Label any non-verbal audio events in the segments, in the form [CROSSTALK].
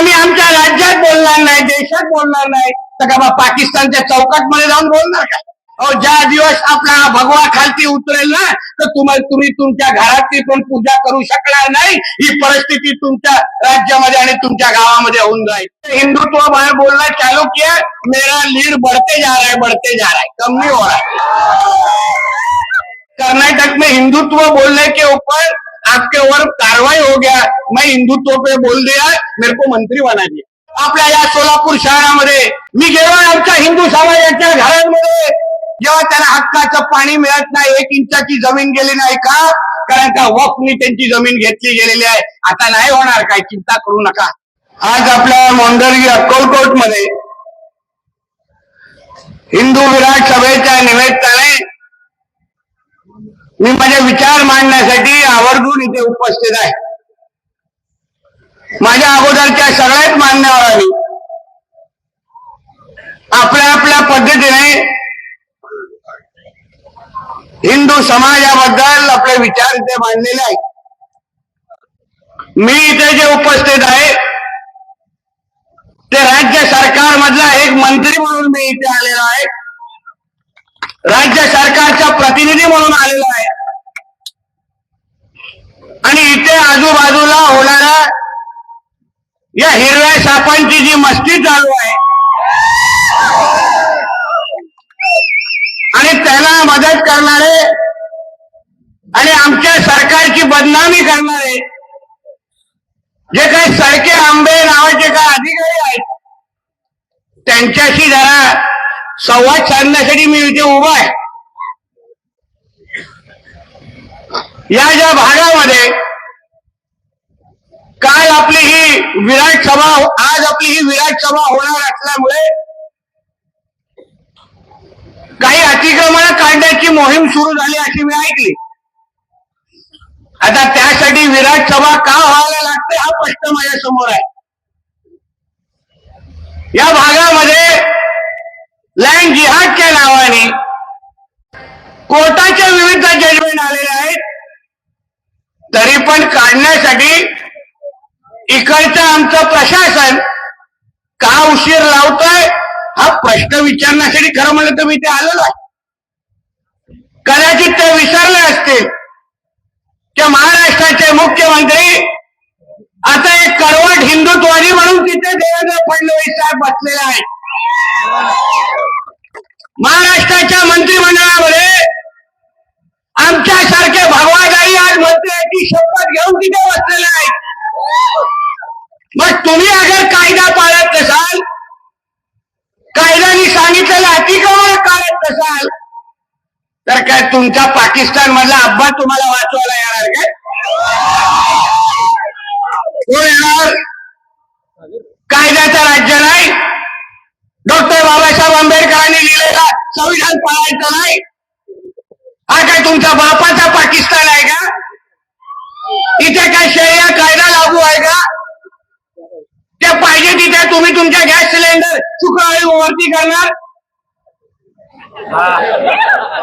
आम्ही आमच्या राज्यात बोलणार नाही देशात बोलणार नाही. तर का बा पाकिस्तानच्या चौकात मध्ये जाऊन बोलणार का? अहो ज्या दिवस आपला भगवा खालती उतरेल ना तर तुम्हाला तुम्ही तुमच्या घरातली पण पूजा करू शकणार नाही. ही परिस्थिती तुमच्या राज्यामध्ये आणि तुमच्या गावामध्ये होऊन जाईल. हिंदुत्व बाहेर बोलना चालू किया मेरा लीड बढ़ते जा रहा है बढ़ते जा रहा है. कम नहीं हो रहा है. कर्नाटक में हिंदुत्व बोलने के ऊपर आपके ऊपर कार्रवाई हो गया मैं हिंदुत्व पे बोल दिया मेरे को मंत्री बना दिया आपल्या या सोलापूर शहरामध्ये मी जेव्हा आमच्या हिंदू समाजाच्या घरांमध्ये. जेव्हा त्यांना हक्काचं पाणी मिळत नाही एक इंचाची जमीन गेली नाही का? कारण का वक्फनी त्यांची जमीन घेतली गेलेली आहे. आता नाही होणार काय चिंता करू नका. आज आपल्या मोंडरगी अक्कलकोटमध्ये हिंदू विराट सभेच्या निमित्ताने मी माझे विचार मांडण्यासाठी आवर्जून इथे उपस्थित आहे. माझ्या अगोदरच्या सगळ्याच मान्यवरांनी आपल्या आपल्या पद्धतीने हिंदू समाजाबद्दल आपले विचार इथे मांडलेले आहेत. मी इथे जे उपस्थित आहे ते राज्य सरकारमधला एक मंत्री म्हणून मी इथे आलेलो आहे. राज्य सरकारचा प्रतिनिधी म्हणून आलेला आहे आणि इथे आजूबाजूला होणाऱ्या या हिरव्या सापांची जी मस्ती चालू आहे आणि त्याला मदत करणारे आणि आमच्या सरकारची बदनामी करणारे जे काही सरके आंबे नावाचे काही अधिकारी आहेत त्यांच्याशी जरा संवाद साधण्यासाठी मी इथे उभा आहे. या ज्या भागामध्ये काल आपली ही विराट सभा हो-, आज आपली ही विराट सभा होणार असल्यामुळे काही अतिक्रमण काढण्याची मोहीम सुरू झाली अशी मी ऐकली. आता त्यासाठी विराट सभा का व्हायला लागते हा प्रश्न माझ्यासमोर आहे. या भागामध्ये लँड जिहादच्या नावाने कोर्टाच्या विविध जजमेंट आलेले आहेत. तरी पण काढण्यासाठी इकडचं आमचं प्रशासन का उशीर लावतोय हा प्रश्न विचारण्यासाठी खरं म्हणलं तर मी ते आलेलो आहे. कदाचित ते विसरले असतील. की महाराष्ट्राचे मुख्यमंत्री आता एक कडवट हिंदुत्वादी म्हणून तिथे देवेंद्र फडणवीस साहेब बसलेले आहेत. महाराष्ट्राच्या मंत्रिमंडळामध्ये आमच्यासारखे भगवान भगवादाई आज मंत्र्याची शपथ घेऊन तिथे बसलेले आहेत मग तुम्ही अगर कायदा पाळत नसाल कायद्याने सांगितलेलं अतिक्रमण काढत नसाल? तर काय तुमचा पाकिस्तान मधला अब्बा तुम्हाला वाचवायला येणार काय? कोण येणार? कायद्याचं राज्य नाही डॉक्टर बाबासाहेब आंबेडकरांनी लिहिलेला संविधान पाळायचं नाही. हा काय तुमच्या बापाचा पाकिस्तान आहे का? इथे काय शरिया कायदा लागू आहे का? ते पाहिजे तिथे तुम्ही तुमच्या गॅस सिलेंडर शुक्रवारी वरती करणार?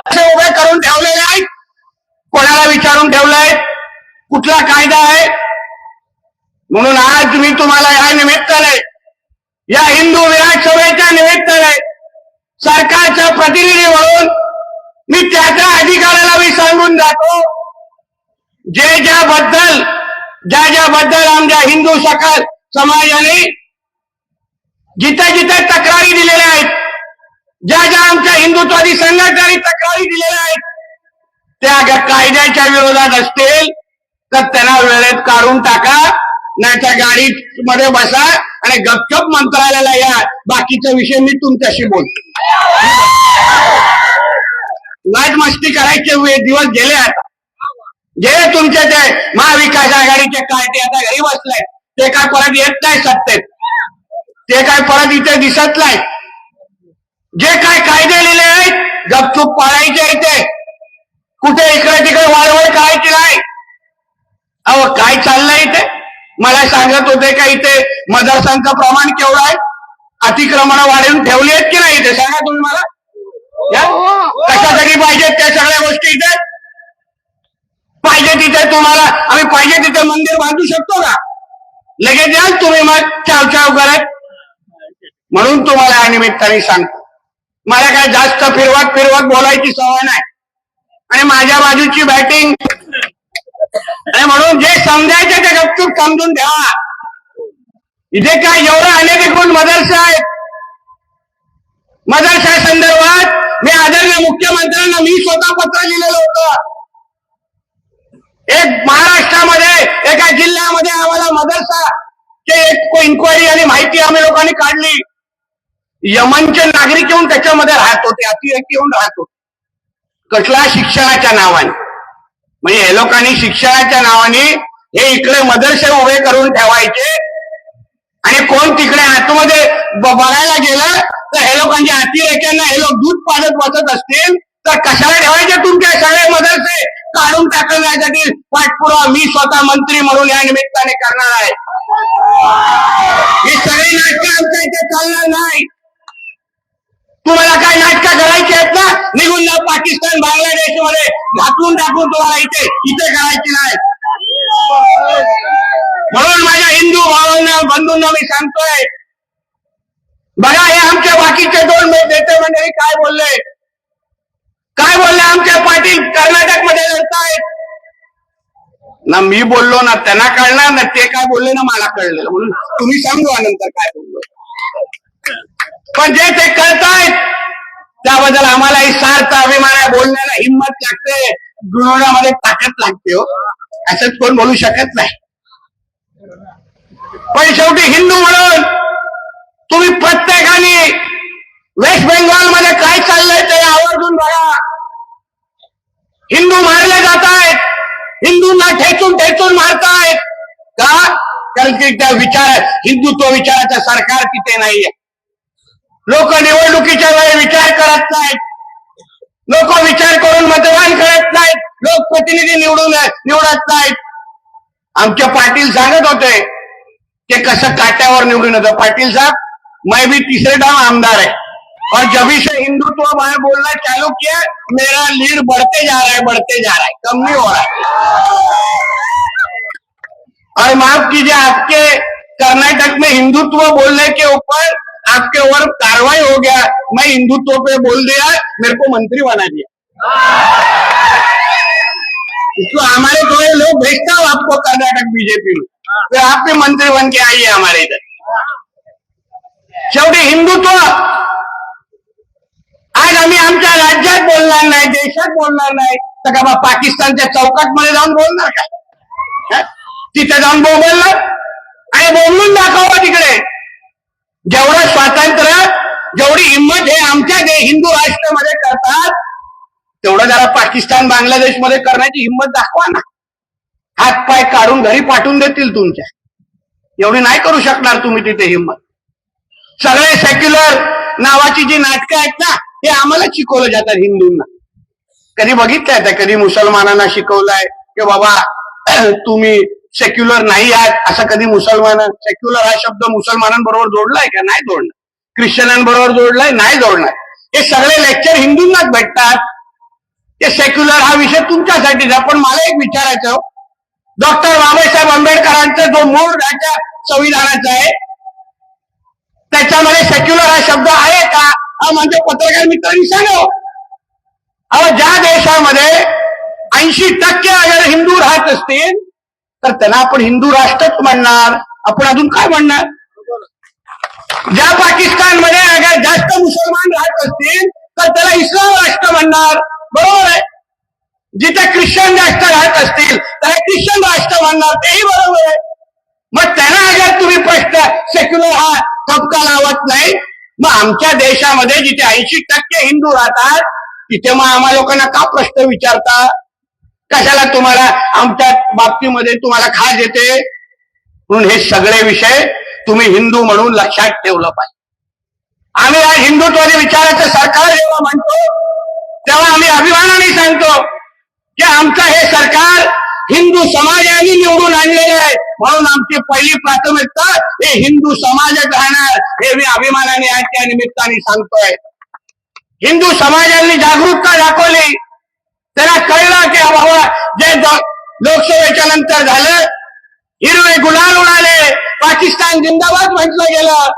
असे उभे करून ठेवलेले आहेत. कोणाला विचारून ठेवलंय कुठला कायदा आहे? म्हणून आज मी तुम्हाला या निमित्ताने या हिंदू विराट सभेच्या निमित्ताने सरकारचा प्रतिनिधी म्हणून मी त्या त्या अधिकाऱ्याला मी सांगून जातो. जे ज्याबद्दल ज्या ज्याबद्दल आमच्या हिंदू सकल समाजाने जिथे जिथे तक्रारी दिलेल्या आहेत ज्या ज्या आमच्या हिंदुत्वादी संघटनांनी तक्रारी दिलेल्या आहेत त्या कायद्याच्या विरोधात असतील तर त्यांना वेळेत काढून टाका नाही त्या गाडीत मध्ये बसा आणि गपचप मंत्रालयाला या बाकीचा विषय मी तुमच्याशी बोलतो. लाट मस्ती करायचे दिवस गेले आता. जे तुमचे ते महाविकास आघाडीचे काय ते आता घरी बसलाय. ते काय परत येत नाही सत्तेत. ते काय परत इथे दिसत नाही जे काय कायदे लिहिले आहेत गपचूप पाळायचे इथे. कुठे इकडे तिकडे वाळवळ करायची नाही. अहो काय चाललंय इथे? मला सांगत होते का इथे मदरसांचं प्रमाण केवढं आहे? अतिक्रमण वाढवून ठेवली आहेत की नाही इथे? सांगा तुम्ही मला. कशासाठी पाहिजेत त्या सगळ्या गोष्टी इथे? पाहिजे तिथे तुम्हाला आम्ही पाहिजे तिथे मंदिर बांधू शकतो का? लगेच याल तुम्ही मग चाव चाव करत. म्हणून तुम्हाला या निमित्ताने सांगतो. मला काय जास्त फिरवत फिरवत बोलायची सवय नाही. आणि माझ्या बाजूची बॅटिंग आणि म्हणून जे समजायचे ते गपचूप समजून ठेवा. इथे काय एवढं अनेक एकूण मदरसा आहेत? मदरसा आदरणीय मुख्यमंत्र्यांना मी स्वतः पत्र लिहिलेलं होतं. एक महाराष्ट्रामध्ये एका जिल्ह्यामध्ये आम्हाला मदरसा चे एक इन्क्वायरी आणि माहिती आम्ही लोकांनी काढली. यमनचे नागरिक येऊन त्याच्यामध्ये राहत होते अतिरेकी येऊन राहत होते. कसला शिक्षणाच्या नावाने? म्हणजे हे लोकांनी शिक्षणाच्या नावाने हे इकडे मदरसे उभे करून ठेवायचे. आणि कोण तिकडे आतमध्ये बघायला गेलं तर हे लोकांच्या अतिरेक्यांना हे लोक दूध पाजत बसत असतील तर कशाला ठेवायचे तुमच्या सगळे मदरसे? काढून टाकण्यासाठी पाठपुरावा मी स्वतः मंत्री म्हणून या निमित्ताने करणार आहे. ही सगळी नाटकं आमच्या इथे चालणार नाही. तुम्हाला काय नाटकं करायची आहेत ना? निघून जा पाकिस्तान बांगलादेशमध्ये घातून टाकून तुम्हाला इथे इथे करायची नाही. म्हणून माझ्या हिंदू भावांना बंधूंना मी सांगतोय बघा हे आमचे बाकीचे दोन नेते मंडळी काय बोलले? काय बोलले आमचे पाटील? कर्नाटकमध्ये लढतायत ना मी बोललो ना त्यांना कळणार ना ते काय बोलले ना मला कळलेलं म्हणून तुम्ही समजवा नंतर काय बोललो. पण जे ते करतायत त्याबद्दल आम्हालाही सार्थ अभिमान आहे बोलण्याला हिंमत लागते गुणवण्यामध्ये ताकद लागते हो. असंच कोण बोलू शकत नाही. पण शेवटी हिंदू म्हणून तुम्ही प्रत्येकाने वेस्ट बेंगॉलमध्ये काय चाललंय ते आवर्जून बघा. हिंदू मारले जात आहेत हिंदूंना ठेचून ठेचून मारतायत. का? कारण की त्या विचार हिंदुत्व विचाराचं सरकार तिथे नाहीये. लोक निवडणुकीच्या वेळी विचार करत नाहीत. लोक विचार करून मतदान करत नाहीत. लोक प्रतिनिधी निवडून निवडत नाहीत. आमचे पाटील सांगत होते ते कसं काट्यावर निवडून येतं? पाटील साहेब मैं भी तीसरे दाम आमदार है। और जब से हिंदुत्व मैं बोलना चालू किया, मेरा लीड बढ़ते जा रहा है, बढ़ते जा रहा है, कम नहीं हो रहा है। और माफ़ कीजिए, आपके कर्नाटक में हिंदुत्व बोलने के ऊपर आपके ऊपर कार्रवाई हो गया। मैं हिंदुत्व पे बोल दिया, मेरे को मंत्री बना दिया। इसको हमारे थोड़े लोग भेजता हूँ आपको कर्नाटक बीजेपी में। फिर आप भी मंत्री बन के आइए हमारे इधर। शेवटी हिंदुत्व. आज आम्ही आमच्या राज्यात बोलणार नाही देशात बोलणार नाही. तर का बा पाकिस्तानच्या चौकात मध्ये जाऊन बोलणार का? तिथे जाऊन बोलणार? आणि बोलून दाखवा तिकडे. जेवढं स्वातंत्र्य जेवढी हिंमत हे आमच्या हिंदू राष्ट्रामध्ये करतात तेवढं जरा पाकिस्तान बांगलादेशमध्ये करण्याची हिंमत दाखवा ना. हात पाय काढून घरी पाठवून देतील तुमच्या. एवढी नाही करू शकणार तुम्ही तिथे हिंमत. सगळे सेक्युलर नावाची जी नाटकं आहेत ना हे आम्हाला शिकवलं जातात हिंदूंना. कधी बघितलंय त्या कधी मुसलमानांना शिकवलंय की बाबा [CLEARS THROAT] तुम्ही सेक्युलर नाही आहात असं कधी मुसलमान सेक्युलर हा शब्द मुसलमानांबरोबर जोडलाय का? नाही जोडणार. ख्रिश्चनांबरोबर जोडलाय नाही जोडणार. हे सगळे लेक्चर हिंदूंनाच भेटतात. ते सेक्युलर हा विषय तुमच्यासाठीच आहे. पण मला एक विचारायचं हो. डॉक्टर बाबासाहेब आंबेडकरांचा जो मूळ राज्य संविधानाचा आहे त्याच्यामध्ये सेक्युलर हा शब्द आहे का? हा म्हणजे पत्रकार मित्रांनी सांगावं. अहो ज्या देशामध्ये ऐंशी टक्के अगर हिंदू राहत असतील तर त्याला आपण हिंदू राष्ट्रच म्हणणार. आपण अजून काय म्हणणार? ज्या पाकिस्तानमध्ये अगर जास्त मुसलमान राहत असतील तर त्याला इस्लाम राष्ट्र म्हणणार. बरोबर आहे? जिथे ख्रिश्चन जास्त राहत असतील त्याला ख्रिश्चन राष्ट्र म्हणणार. तेही बरोबर आहे. मग त्यांना जर तुम्ही प्रश्न सेक्युलर हा तबका लावत नाही मग आमच्या देशामध्ये जिथे ऐंशी टक्के हिंदू राहतात तिथे मग आम्हा लोकांना का प्रश्न विचारता? कशाला तुम्हाला आमच्या बाबतीमध्ये तुम्हाला खास येते? म्हणून हे सगळे विषय तुम्ही हिंदू म्हणून लक्षात ठेवलं पाहिजे. आम्ही आज हिंदुत्वादी विचाराचं सरकार जेव्हा म्हणतो तेव्हा आम्ही अभिमानाने सांगतो की आमचं हे सरकार हिंदू समाजाने निवडून आणलेले आहे म्हणून आमची पहिली प्राथमिकता हे हिंदू समाजात राहणार हे मी अभिमानाने त्या निमित्ताने सांगतोय हिंदू समाजाने जागरूकता दाखवली त्यांना कळलं की जे लोकसभेच्या नंतर झालं हिरवे गुलाल उडाले पाकिस्तान जिंदाबाद म्हटलं गेलं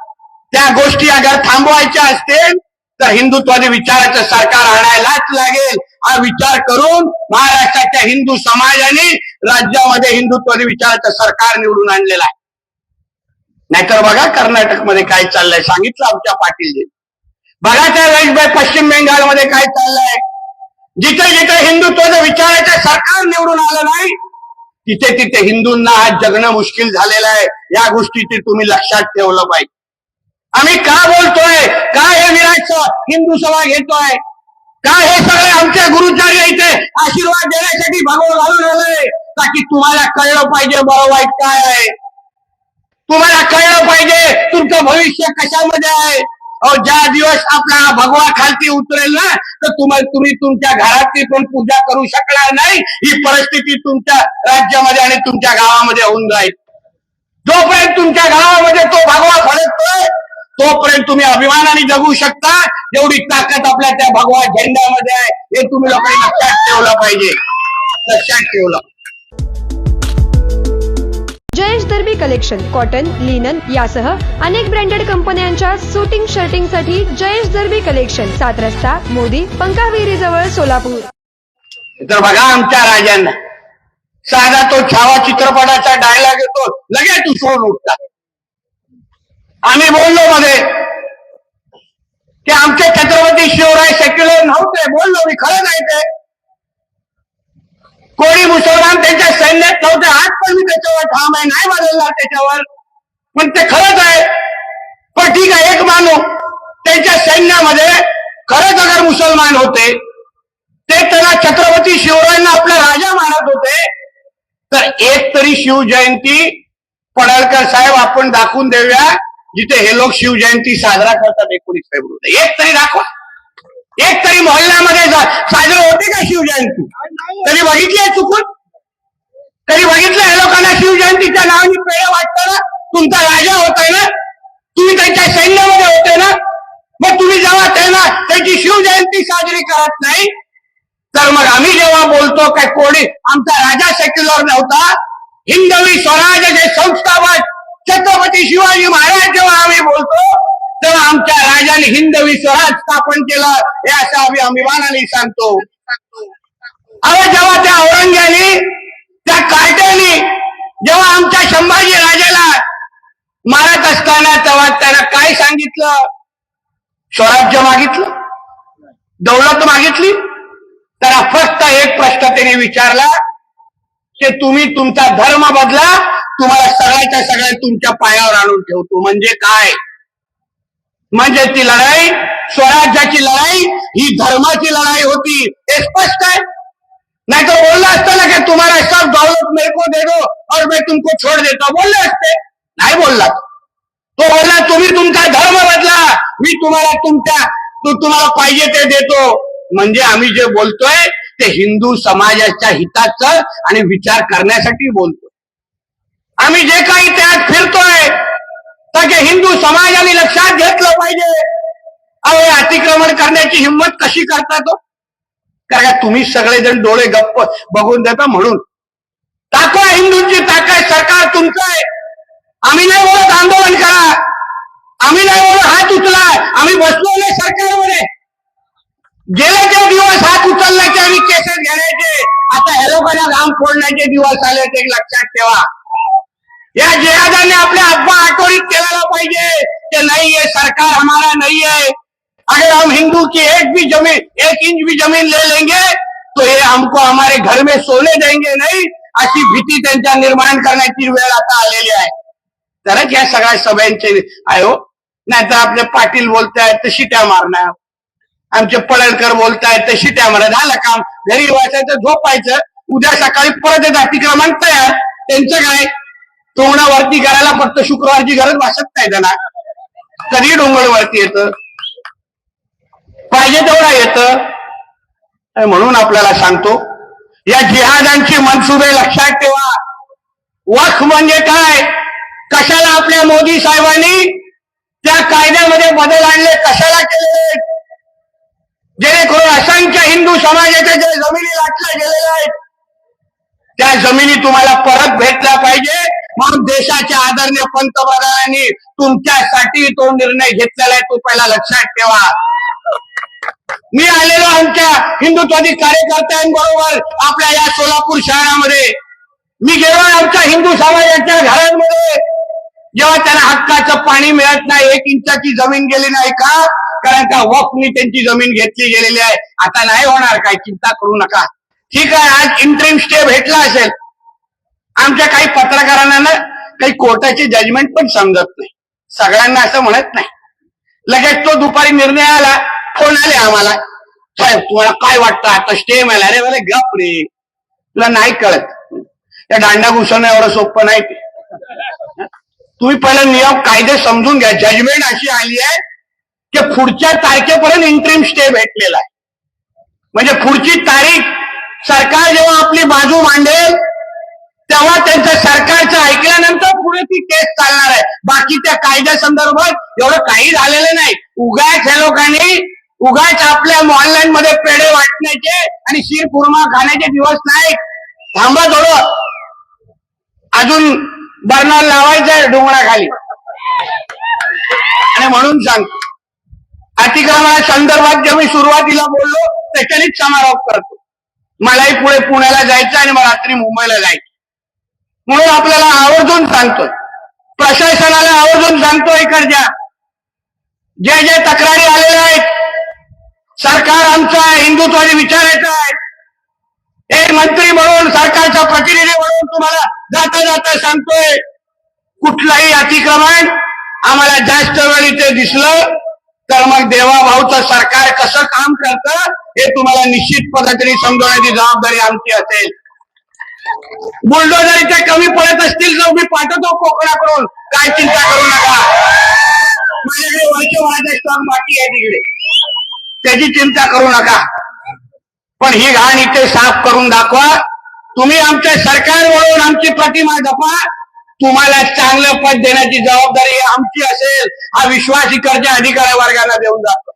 त्या गोष्टी अगर थांबवायच्या असतील तर हिंदुत्वादी विचाराचं सरकार आणायलाच लागेल. हा विचार करून महाराष्ट्राच्या हिंदू समाजाने राज्यामध्ये हिंदुत्वादी विचाराचं सरकार निवडून आणलेलं आहे. नाहीतर बघा कर्नाटकमध्ये काय चाललंय. सांगितलं आमच्या पाटीलजी बघा त्या वेळेस पश्चिम बंगालमध्ये काय चाललंय. जिथे जिथे हिंदुत्वाचं विचाराचं सरकार निवडून आलं नाही तिथे तिथे हिंदूंना आज जगणं मुश्किल झालेलं आहे. या गोष्टी तुम्ही लक्षात ठेवलं पाहिजे. आम्ही का बोलतोय? का हे विराट हिंदू सभा घेतोय? का हे सगळे आमचे गुरुचार्य इथे आशीर्वाद देण्यासाठी भागवत घालून आलोय ताकी तुम्हाला कळलं पाहिजे बरं वाईट काय आहे? तुम्हाला कळलं पाहिजे तुमचं भविष्य कशामध्ये आहे? अहो ज्या दिवस आपला भगवा खालती उतरेल ना तर तुम्हाला तुम्ही तुमच्या घरातली पण पूजा करू शकणार नाही. ही परिस्थिती तुमच्या राज्यामध्ये आणि तुमच्या गावामध्ये होऊन जाईल. जोपर्यंत तुमच्या गावामध्ये तो भगवा फडकतोय तोपर्यंत तुम्ही अभिमानाने जगू शकता. एवढी ताकद आपल्या त्या भगवा झेंड्यामध्ये आहे हे तुम्ही लोकांनी लक्षात ठेवलं पाहिजे. लक्षात ठेवलं. Jayesh Darbi collection cotton linen यासह अनेक ब्रँडेड कंपन्यांच्या सुटिंग शर्टिंगसाठी जयेश दर्बी कलेक्शन सात रस्ता मोदी पंकाविरी जवळ सोलापूर. तर बघा आमच्या राजांना. साधा तो छावा चित्रपटाचा डायलॉग येतो लगेच उसळून उठतात. आम्ही बोललो मध्ये. की आमचे छत्रपती शिवराय सेक्युलर नव्हते बोललो मी खरं नाही ते कोणी मुसलमान त्यांच्या सैन्यात नव्हते आज पण मी त्याच्यावर ठाम आहे नाही बदलणार त्याच्यावर. पण ते खरंच आहे. पण ठीक आहे एक मानू त्यांच्या सैन्यामध्ये खरंच अगर मुसलमान होते ते त्याला छत्रपती शिवरायांना आपला राजा मानत होते तर एक तरी शिवजयंती पडळकर साहेब आपण दाखवून देऊया. जिथे हे लोक शिवजयंती साजरा करतात एकोणीस फेब्रुवारी. एक तरी दाखवा. एक तरी मोहल्ल्यामध्ये जा- होते का शिवजयंती? कधी बघितली आहे चुकून? कधी बघितलं या लोकांना शिवजयंतीच्या नावाने पेय वाटतं ना? तुमचा राजा होताय ना? तुम्ही त्यांच्या सैन्यामध्ये होते ना? मग तुम्ही जेव्हा त्यांना त्यांची शिवजयंती साजरी करत नाही तर मग आम्ही जेव्हा बोलतो काय कोणी आमचा राजा सेक्युलर नव्हता. हिंदवी स्वराज्याचे संस्थापक छत्रपती शिवाजी महाराज जेव्हा आम्ही बोलतो तेव्हा आमच्या राजाने हिंदवी स्वराज स्थापन केलं हे असं आम्ही अभिमानाने सांगतो. अरे जेव्हा त्या औरंग्याने त्या कार्ट्याने जेव्हा आमच्या संभाजी राजाला मारत असताना तेव्हा त्याला काय सांगितलं? स्वराज्य मागितलं? दौलत मागितली? तर फक्त एक प्रश्न त्याने विचारला की तुम्ही तुमचा धर्म बदला तुम्हाला सगळ्याच्या सगळ्या तुमच्या पायावर आणून ठेवतो. म्हणजे काय? म्हणजे ती लढाई स्वराज्याची लढाई ही धर्माची लढाई होती. हे स्पष्ट आहे? नाही तर बोललं असतं ना की तुम्हाला सब दौलत मेरे को दे दो और मैं तुमको छोड़ देता. बोलले असते. नाही बोलला तो. बोलला तुम्ही तुमचा धर्म बदला. मी तुम्हाला तुमच्या तू तुम्हाला पाहिजे ते देतो. म्हणजे आम्ही जे बोलतोय ते हिंदू समाजाच्या हिताचं आणि विचार करण्यासाठी बोलतोय. आम्ही जे काही त्यात फिरतोय तर ते हिंदू समाजाने लक्षात घेतलं पाहिजे. अहो अतिक्रमण करण्याची हिंमत कशी करता तो? कारण तुम्ही सगळेजण डोळे गप्प बघून देता म्हणून. ताकद हिंदूंची ताकद सरकार तुमचं आहे आम्ही नाही बोलत आंदोलन करा. आम्ही नाही बोलत हात उचला. आम्ही बसलो नाही सरकारमध्ये. गेले ते दिवस हात उचलण्याचे आणि केसेस घ्यायचे आता ह्या लोकांना राम फोडण्याचे दिवस आले ते लक्षात ठेवा. या जिहादाने आपल्या अब्बा आटोरीत केलेला पाहिजे. ते नाही आहे सरकार हमारा नहीं है अगर हम हिंदू की एक भी जमीन एक इंच भी जमीन ले लेंगे तो ये हमको हमारे घर में सोने देंगे नहीं अशी भीती त्यांच्या निर्माण करण्याची वेळ आता आलेली आहे. तरच या सगळ्या सभ्यांचे आयो हो नाहीतर आपले पाटील बोलतायत तशी त्या मारणार. आमचे पडळकर बोलतायत तशी त्यामध्ये झालं काम घरी वाचायचं झोपायचं. उद्या सकाळी परत येत अतिक्रमण तयार. त्यांचं काय? तोंडावरती करायला फक्त शुक्रवारची गरज भासत नाही त्यांना. कधी डोंगरवरती येतं? पाहिजे तेवढा येत. म्हणून आपल्याला सांगतो या जिहादांची मनसुबे लक्षात ठेवा. वख म्हणजे काय? कशाला आपल्या मोदी साहेबांनी त्या कायद्यामध्ये बदल आणले कशाला केले? जेणेकरून असंख्य हिंदू समाजाच्या ज्या जमिनी लाटल्या गेलेल्या आहेत त्या जमिनी तुम्हाला परत भेटल्या पाहिजे. म्हणून देशाच्या आदरणीय पंतप्रधानांनी तुमच्यासाठी तो निर्णय घेतलेला आहे तो पहिला लक्षात ठेवा. मी आलेलो आमच्या हिंदुत्वादी कार्यकर्त्यांबरोबर आपल्या या सोलापूर शहरामध्ये. मी गेलो आमच्या हिंदू समाजाच्या घरांमध्ये. जेव्हा त्यांना हक्काचं पाणी मिळत नाही एक इंचाची जमीन गेली नाही का? कारण का वक्फनी त्यांची जमीन घेतली गेलेली आहे. आता नाही होणार काय चिंता करू नका. ठीक आहे आज इंटरिम स्टे भेटला असेल. आमच्या काही पत्रकारांना ना काही कोर्टाचे जजमेंट पण समजत नाही. सगळ्यांना असं म्हणत नाही. लगेच तो दुपारी निर्णय आला फोन आले आम्हाला. साहेब तुम्हाला काय वाटतं? आता स्टे मिळाला. अरे मला गप रे. तुला नाही कळत. त्या दांडा घुसवणं एवढं सोपं नाही ते. तुम्ही पहिला नियम कायदे समजून घ्या. जजमेंट अशी आली आहे की पुढच्या तारखेपर्यंत इंटरिम स्टे भेटलेला आहे. म्हणजे पुढची तारीख सरकार जेव्हा आपली बाजू मांडेल तेव्हा त्यांचं सरकारचं ऐकल्यानंतर पुढे ती केस चालणार आहे. बाकी त्या कायद्या संदर्भात एवढं काही झालेलं नाही. उगाच ह्या लोकांनी उगाच आपल्या ऑनलाईन मध्ये पेढे वाटण्याचे आणि शीर कुर्मा खाण्याचे दिवस नाही. थांबा थोडं. अजून बर्नर आहे डोंगराखाली. आणि म्हणून सांगतो. अतिक्रमणा संदर्भात जेव्हा मी सुरुवातीला बोललो त्याच्यानेच समारोप करतो. मलाही पुढे पुण्याला जायचं आणि मग रात्री मुंबईला जायचं. म्हणून आपल्याला आवर्जून सांगतोय प्रशासनाला आवर्जून सांगतोय इकडच्या. जे जे तक्रारी आलेल्या आहेत सरकार आमचं आहे हिंदुत्वादी विचारायचं आहे. हे मंत्री म्हणून सरकारचा प्रतिनिधी म्हणून तुम्हाला जाता जाता सांगतोय. कुठलाही अतिक्रमण आम्हाला जास्त वेळ इथे दिसलं तर मग देवाभाऊचं सरकार कसं काम करतं हे तुम्हाला निश्चित पद्धतीने समजवण्याची जबाबदारी आमची असेल. बुलडोजर इथे कमी पडत असतील तर मी पाठवतो कोकणाकडून. काय चिंता करू नका. माझ्याकडे वर्षभराचा स्टॉक बाकी आहे तिकडे. त्याची चिंता करू नका. पण ही घाण इथे साफ करून दाखवा. तुम्ही आमच्या सरकार वळून आमची प्रतिमा जपा. तुम्हाला चांगलं पद देण्याची जबाबदारी आमची असेल हा विश्वास इकडच्या अधिकारी वर्गाला देऊन जातो.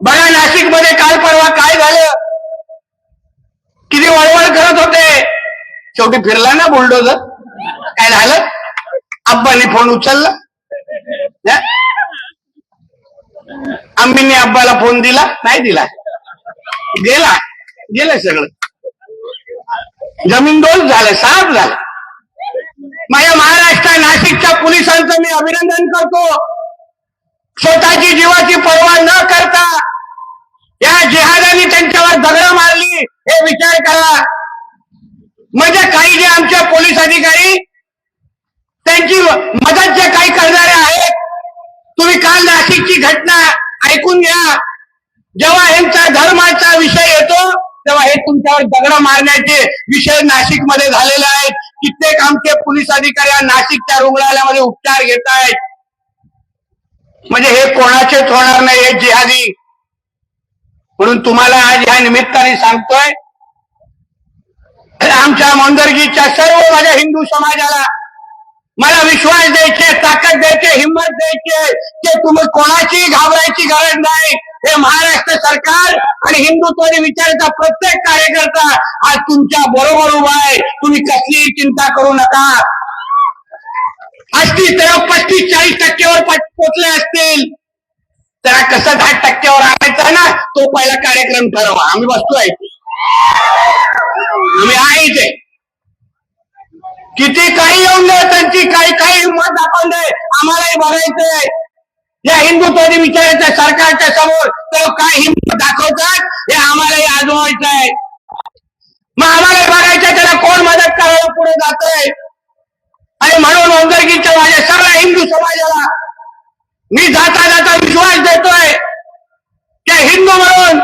बघा नाशिकमध्ये काल परवा काय झालं? किती वळवळ करत होते? शेवटी फिरला ना बुलडोजर काय झालं? अब्बानी फोन उचलला. हं? आंबींनी अब्बाला फोन दिला नाही दिला. गेला गेलं सगळं. जमीन दोन झालं साफ झालं. माझ्या महाराष्ट्र नाशिकच्या पोलिसांचं मी अभिनंदन करतो. स्वतःची जीवाची पर्वा न करता या जिहादाने त्यांच्यावर दगड मारली हे विचार करा. म्हणजे काही जे आमचे पोलीस अधिकारी त्यांची मदत जे काही करणारे आहेत तुम्ही काल नाशिकची घटना ऐकून घ्या. जेव्हा यांचा धर्माचा विषय येतो तेव्हा हे तुमच्यावर दगड मारण्याचे विषय नाशिकमध्ये झालेले आहेत. कित्येक आमचे पोलीस अधिकारी या नाशिकच्या रुग्णालयामध्ये उपचार घेत आहेत. म्हणजे हे कोणाचेच होणार नाही हे जिहादी. म्हणून तुम्हाला आज ह्या निमित्ताने सांगतोय आमच्या मंदरगीच्या सर्व माझ्या हिंदू समाजाला मला विश्वास द्यायचे ताकद द्यायचे हिंमत द्यायची की तुम्ही कोणाची घाबरायची गरज नाही. हे महाराष्ट्र सरकार आणि हिंदुत्वाने विचाराचा प्रत्येक कार्यकर्ता आज तुमच्या बरोबर उभा आहे. तुम्ही कसलीही चिंता करू नका. असतील तेव्हा पस्तीस चाळीस टक्क्यावर पोचले असतील. त्याला कसं दहा टक्क्यावर आणायचं ना तो पहिला कार्यक्रम ठरवा. आम्ही बसतोय. आम्ही आहे इथे. किती काही येऊन दे त्यांची काही काही हिंमत दाखवून दे. आम्हालाही बघायचंय. या हिंदुत्वादी विचाराच्या सरकारच्या समोर तो काय हिंमत दाखवतात हे आम्हालाही आजमायचंय मग आम्हाला बघायचं त्याला कोण मदत करायला पुढे जातोय. आणि म्हणून ओंजरगीच्या माझ्या सगळ्या हिंदू समाजाला मी जाता जाता विश्वास देतोय त्या हिंदू म्हणून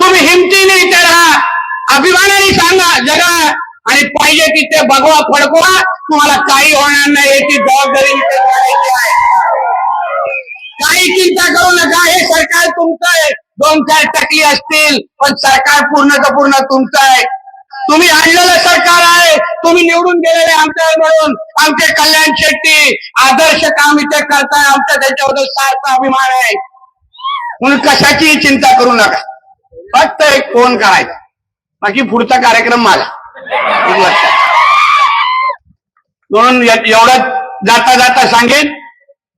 तुम्ही हिमतीने इथे राहा. अभिमानाने सांगा जगा. आणि पाहिजे की ते भगवा फडकवा. तुम्हाला काही होणार नाही याची जबाबदारी आहे. काही चिंता करू नका हे सरकार तुमचं आहे. दोन चार टकली असतील पण सरकार पूर्ण तर पूर्ण तुमचं आहे. तुम्ही आणलेलं सरकार आहे. तुम्ही निवडून गेलेले आमच्या म्हणून आमचे कल्याण शेट्टी आदर्श काम इथे करताय. आमचा त्याच्याबद्दल सार्थ अभिमान आहे. म्हणून कशाचीही चिंता करू नका. फक्त एक फोन करायचा. बाकी पुढचा कार्यक्रम माझा. म्हणून एवढं जाता जाता सांगेन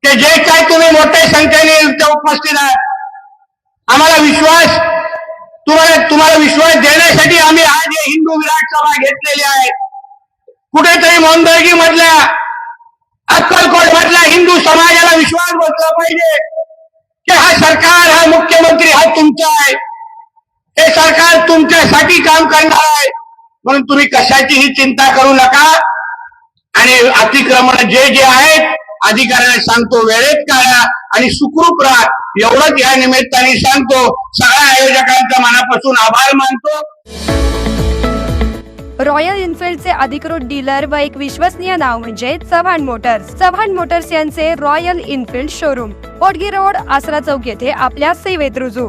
की जे काय तुम्ही मोठ्या संख्येने इथे उपस्थित आहात आम्हाला विश्वास तुम्हाला तुम्हाला विश्वास देण्यासाठी आम्ही आज हे हिंदू विराट सभा घेतलेली आहे. कुठेतरी मोंदळगी मधल्या अक्कलकोट मधल्या हिंदू समाजाला विश्वास बसला पाहिजे की हा सरकार हा मुख्यमंत्री हा तुमचा आहे. हे सरकार तुमच्यासाठी काम करणार आहे. म्हणून तुम्ही कशाचीही चिंता करू नका. आणि अतिक्रमण जे जे आहेत अधिकाऱ्यांना सांगतो वेळेत काढा आणि सुखरूप राहा. एवढंच या निमित्ताने सांगतो सगळ्या आयोजकांचा मनापासून आभार मानतो. रॉयल इन्फिल्डचे अधिकृत डीलर व एक विश्वसनीय नाव म्हणजे चव्हाण मोटर्स. चव्हाण मोटर्स यांचे Royal Enfield showroom Potgi road Asara Chowk येथे आपल्या सेवेत रुजू.